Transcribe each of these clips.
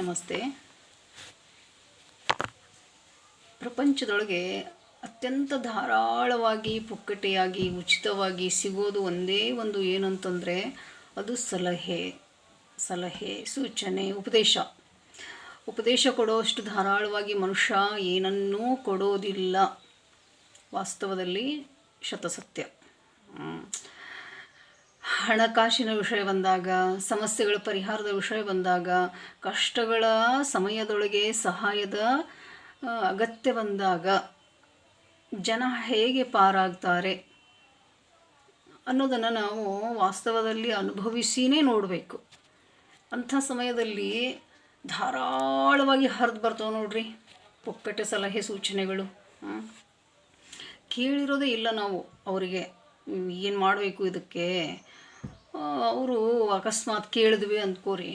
ನಮಸ್ತೆ. ಪ್ರಪಂಚದೊಳಗೆ ಅತ್ಯಂತ ಧಾರಾಳವಾಗಿ, ಪುಕ್ಕಟೆಯಾಗಿ, ಉಚಿತವಾಗಿ ಸಿಗೋದು ಒಂದೇ ಒಂದು ಏನಂತಂದರೆ ಅದು ಸಲಹೆ ಸಲಹೆ, ಸೂಚನೆ, ಉಪದೇಶ. ಉಪದೇಶ ಕೊಡೋಷ್ಟು ಧಾರಾಳವಾಗಿ ಮನುಷ್ಯ ಏನನ್ನೂ ಕೊಡೋದಿಲ್ಲ. ವಾಸ್ತವದಲ್ಲಿ ಶತಸತ್ಯ. ಹಣಕಾಸಿನ ವಿಷಯ ಬಂದಾಗ, ಸಮಸ್ಯೆಗಳ ಪರಿಹಾರದ ವಿಷಯ ಬಂದಾಗ, ಕಷ್ಟಗಳ ಸಮಯದೊಳಗೆ ಸಹಾಯದ ಅಗತ್ಯ ಬಂದಾಗ ಜನ ಹೇಗೆ ಪಾರಾಗ್ತಾರೆ ಅನ್ನೋದನ್ನು ನಾವು ವಾಸ್ತವದಲ್ಲಿ ಅನುಭವಿಸಿನೇ ನೋಡಬೇಕು ಅಂಥ ಸಮಯದಲ್ಲಿ ಧಾರಾಳವಾಗಿ ಹರಿದು ಬರ್ತಾವೆ ನೋಡ್ರಿ ಪುಕ್ಕಟೆ ಸಲಹೆ ಸೂಚನೆಗಳು. ಕೇಳಿರೋದೇ ಇಲ್ಲ ನಾವು, ಅವರಿಗೆ ಏನು ಮಾಡಬೇಕು ಇದಕ್ಕೆ ಅವರು ಅಕಸ್ಮಾತ್ ಕೇಳಿದ್ವಿ ಅಂದ್ಕೋರಿ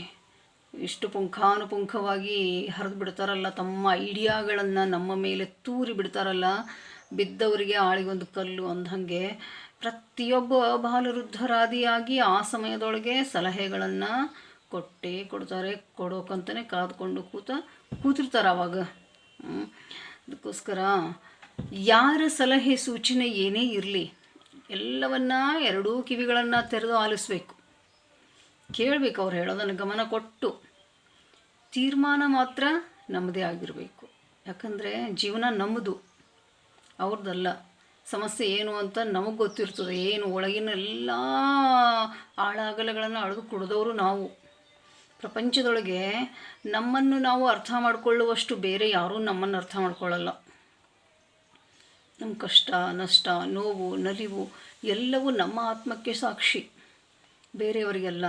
ಇಷ್ಟು ಪುಂಖಾನುಪುಂಖವಾಗಿ ಹರಿದು ಬಿಡ್ತಾರಲ್ಲ ತಮ್ಮ ಐಡಿಯಾಗಳನ್ನು ನಮ್ಮ ಮೇಲೆ ತೂರಿ ಬಿಡ್ತಾರಲ್ಲ, ಬಿದ್ದವರಿಗೆ ಆಳಿಗೊಂದು ಕಲ್ಲು ಅಂದಂಗೆ ಪ್ರತಿಯೊಬ್ಬ ಬಾಲವೃದ್ಧರಾದಿಯಾಗಿ ಆ ಸಮಯದೊಳಗೆ ಸಲಹೆಗಳನ್ನು ಕೊಟ್ಟೇ ಕೊಡ್ತಾರೆ ಕೊಡೋಕಂತಲೇ ಕಾದ್ಕೊಂಡು ಕೂತ ಕೂತಿರ್ತಾರೆ ಅವಾಗ. ಅದಕ್ಕೋಸ್ಕರ ಯಾರ ಸಲಹೆ ಸೂಚನೆ ಏನೇ ಇರಲಿ ಎಲ್ಲವನ್ನ ಎರಡೂ ಕಿವಿಗಳನ್ನು ತೆರೆದು ಆಲಿಸ್ಬೇಕು. ಕೇಳಬೇಕು ಅವ್ರು ಹೇಳೋದನ್ನು ಗಮನ ಕೊಟ್ಟು. ತೀರ್ಮಾನ ಮಾತ್ರ ನಮ್ಮದೇ ಆಗಿರಬೇಕು. ಯಾಕಂದರೆ ಜೀವನ ನಮ್ಮದು ಅವ್ರದ್ದಲ್ಲ ಸಮಸ್ಯೆ ಏನು ಅಂತ ನಮಗೆ ಗೊತ್ತಿರ್ತದೆ. ಏನು ಒಳಗಿನ ಎಲ್ಲ ಆಳಾಗಲಗಳನ್ನು ಅಳೆದು ಕುಡಿದವರು ನಾವು. ಪ್ರಪಂಚದೊಳಗೆ ನಮ್ಮನ್ನು ನಾವು ಅರ್ಥ ಮಾಡಿಕೊಳ್ಳುವಷ್ಟು ಬೇರೆ ಯಾರೂ ನಮ್ಮನ್ನು ಅರ್ಥ ಮಾಡ್ಕೊಳ್ಳಲ್ಲ. ನಮ್ಮ ಕಷ್ಟ, ನಷ್ಟ, ನೋವು, ನಲಿವು ಎಲ್ಲವೂ ನಮ್ಮ ಆತ್ಮಕ್ಕೆ ಸಾಕ್ಷಿ. ಬೇರೆಯವರಿಗೆಲ್ಲ.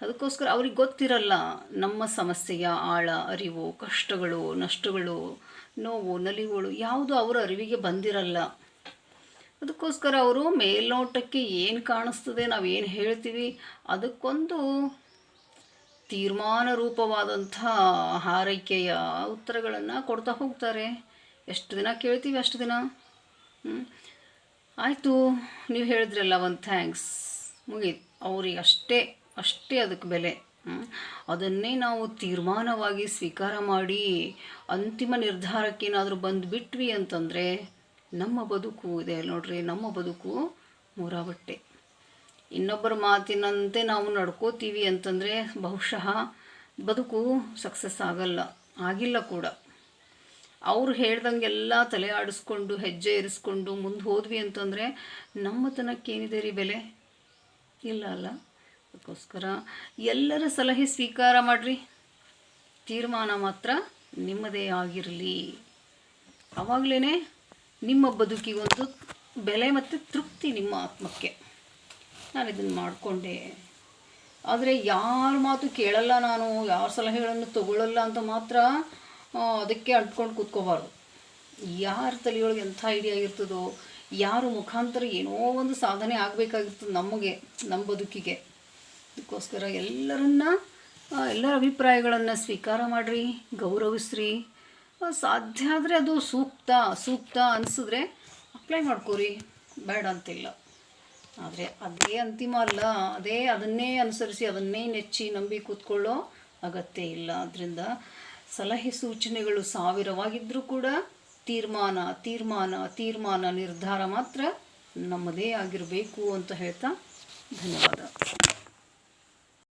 ಅದಕ್ಕೋಸ್ಕರ ಅವ್ರಿಗೆ ಗೊತ್ತಿರಲ್ಲ ನಮ್ಮ ಸಮಸ್ಯೆಯ ಆಳ, ಅರಿವು, ಕಷ್ಟಗಳು, ನಷ್ಟಗಳು, ನೋವು, ನಲಿವುಗಳು ಯಾವುದು ಅವರ ಅರಿವಿಗೆ ಬಂದಿರಲ್ಲ. ಅದಕ್ಕೋಸ್ಕರ ಅವರು ಮೇಲ್ನೋಟಕ್ಕೆ ಏನು ಕಾಣಿಸ್ತದೆ ನಾವು ಏನು ಹೇಳ್ತೀವಿ ಅದಕ್ಕೊಂದು ತೀರ್ಮಾನ ರೂಪವಾದಂಥ ಹಾರೈಕೆಯ ಉತ್ತರಗಳನ್ನು ಕೊಡ್ತಾ ಹೋಗ್ತಾರೆ. ಎಷ್ಟು ದಿನ ಕೇಳ್ತೀವಿ ಅಷ್ಟು ದಿನ. ಆಯಿತು, ನೀವು ಹೇಳಿದ್ರಲ್ಲ ಒಂದು ಥ್ಯಾಂಕ್ಸ್ ಮುಗೀತು. ಅವ್ರಿಗೆ ಅಷ್ಟೇ ಅಷ್ಟೇ ಅದಕ್ಕೆ ಬೆಲೆ. ಅದನ್ನೇ ನಾವು ತೀರ್ಮಾನವಾಗಿ ಸ್ವೀಕಾರ ಮಾಡಿ ಅಂತಿಮ ನಿರ್ಧಾರಕ್ಕೇನಾದರೂ ಬಂದುಬಿಟ್ವಿ ಅಂತಂದರೆ ನಮ್ಮ ಬದುಕು ಇದೆ ನೋಡ್ರಿ, ನಮ್ಮ ಬದುಕು ಮೂರಾಬಟ್ಟೆ. ಇನ್ನೊಬ್ಬರ ಮಾತಿನಂತೆ ನಾವು ನಡ್ಕೋತೀವಿ ಅಂತಂದರೆ ಬಹುಶಃ ಬದುಕು ಸಕ್ಸಸ್ ಆಗಲ್ಲ, ಆಗಿಲ್ಲ ಕೂಡ. ಅವ್ರು ಹೇಳ್ದಂಗೆಲ್ಲ ತಲೆ ಆಡಿಸ್ಕೊಂಡು, ಹೆಜ್ಜೆ ಇರಿಸ್ಕೊಂಡು ಮುಂದೆ ಹೋದ್ವಿ ಅಂತಂದರೆ ನಮ್ಮತನಕ್ಕೇನಿದೆ ರೀ ಬೆಲೆ? ಇಲ್ಲ ಅಲ್ಲ. ಅದಕ್ಕೋಸ್ಕರ ಎಲ್ಲರ ಸಲಹೆ ಸ್ವೀಕಾರ ಮಾಡಿರಿ. ತೀರ್ಮಾನ ಮಾತ್ರ ನಿಮ್ಮದೇ ಆಗಿರಲಿ. ಆವಾಗಲೇ ನಿಮ್ಮ ಬದುಕಿಗೊಂದು ಬೆಲೆ ಮತ್ತು ತೃಪ್ತಿ ನಿಮ್ಮ ಆತ್ಮಕ್ಕೆ. ನಾನು ಇದನ್ನು ಮಾಡಿಕೊಂಡೆ. ಆದರೆ ಯಾರ ಮಾತು ಕೇಳಲ್ಲ ನಾನು, ಯಾರ ಸಲಹೆಗಳನ್ನು ತಗೊಳ್ಳಲ್ಲ ಅಂತ ಮಾತ್ರ ಅದಕ್ಕೆ ಅಂಟ್ಕೊಂಡು ಕೂತ್ಕೋಬಾರ್ದು. ಯಾರ ತಲೆಯೊಳಗೆ ಎಂಥ ಐಡಿಯಾ ಇರ್ತದೋ ಯಾರು ಮುಖಾಂತರ ಏನೋ ಒಂದು ಸಾಧನೆ ಆಗಬೇಕಾಗಿರ್ತದೆ ನಮಗೆ ನಮ್ಮ ಬದುಕಿಗೆ. ಅದಕ್ಕೋಸ್ಕರ ಎಲ್ಲರನ್ನ ಎಲ್ಲರ ಅಭಿಪ್ರಾಯಗಳನ್ನು ಸ್ವೀಕಾರ ಮಾಡಿರಿ, ಗೌರವಿಸ್ರಿ. ಸಾಧ್ಯ ಆದರೆ ಅದು ಸೂಕ್ತ ಸೂಕ್ತ ಅನಿಸಿದ್ರೆ ಅಪ್ಲೈ ಮಾಡ್ಕೋರಿ. ಬೇಡ ಅಂತಿಲ್ಲ. ಆದರೆ ಅದೇ ಅಂತಿಮ ಅಲ್ಲ, ಅದೇ ಅದನ್ನೇ ಅನುಸರಿಸಿ, ಅದನ್ನೇ ನೆಚ್ಚಿ ನಂಬಿ ಕೂತ್ಕೊಳ್ಳೋ ಅಗತ್ಯ ಇಲ್ಲ. ಅದರಿಂದ ಸಲಹೆ ಸೂಚನೆಗಳು ಸಾವಿರವಾಗಿದ್ದರೂ ಕೂಡ ತೀರ್ಮಾನ ತೀರ್ಮಾನ ತೀರ್ಮಾನ ನಿರ್ಧಾರ ಮಾತ್ರ ನಮ್ಮದೇ ಆಗಿರಬೇಕು ಅಂತ ಹೇಳ್ತಾ ಧನ್ಯವಾದ.